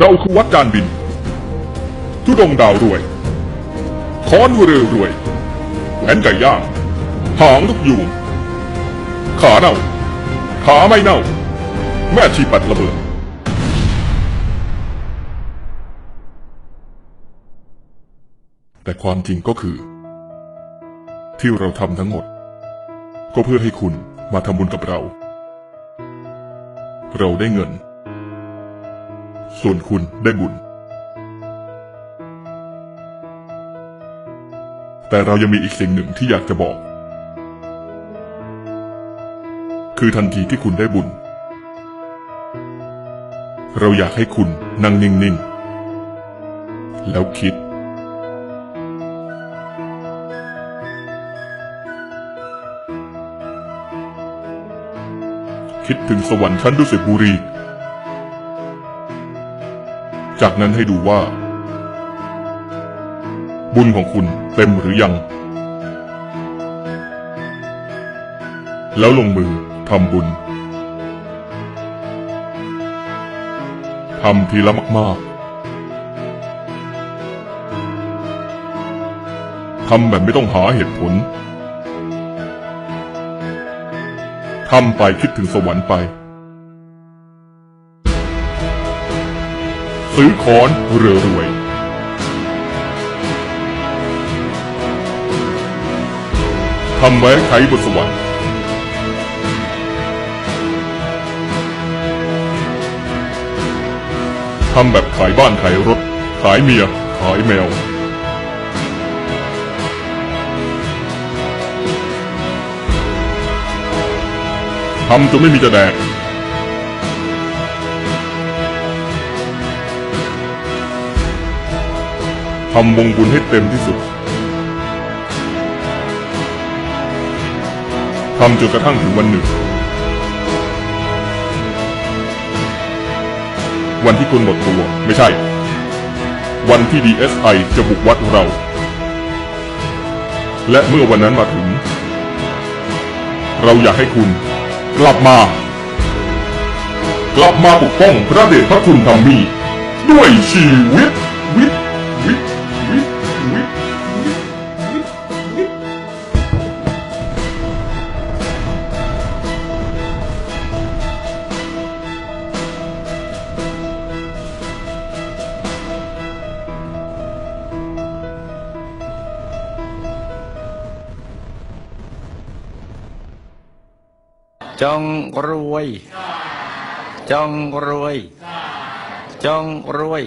เราคือวัดจานบิน ทุดงดาวรวย ค้อนเรือรวยแหวนไก่ย่าง หางลูกยูงขาเน่า ขาไม่เน่า แม่ชีปัดระเบิดแต่ความจริงก็คือ ที่เราทำทั้งหมด ก็เพื่อให้คุณมาทำบุญกับเรา เราได้เงิน ส่วนคุณได้บุญ แต่เรายังมีอีกสิ่งหนึ่งที่อยากจะบอก คือทันทีที่คุณได้บุญ เราอยากให้คุณนั่งนิ่ง ๆ แล้วคิดคิดถึงสวรรค์ชั้นดุสิตบุรี จากนั้นให้ดูว่า บุญของคุณเต็มหรือยัง แล้วลงมือทำบุญทำทีละมาก ๆ ทำแบบไม่ต้องหาเหตุผล ทำไปคิดถึงสวรรค์ไป ซื้อขอนเรือรวย ทำไว้ใช้บนสวรรค์ทำแบบขายบ้านขายรถ ขายเมีย ขายแมว ทำจนไม่มีจะแดกำวงบุญให้เต็มที่สุดทำจนกระทั่งถึงวันหนึ่ง วันที่คุณหมดตัวไม่ใช่ วันที่ DSI จะบุกวัดเรา และเมื่อวันนั้นมาถึง เราอยากให้คุณกลับมา กลับมาปกป้องพระเดชพระคุณธรรมีด้วยชีวิตวิตวิต จงรวย จงรวย จงรวย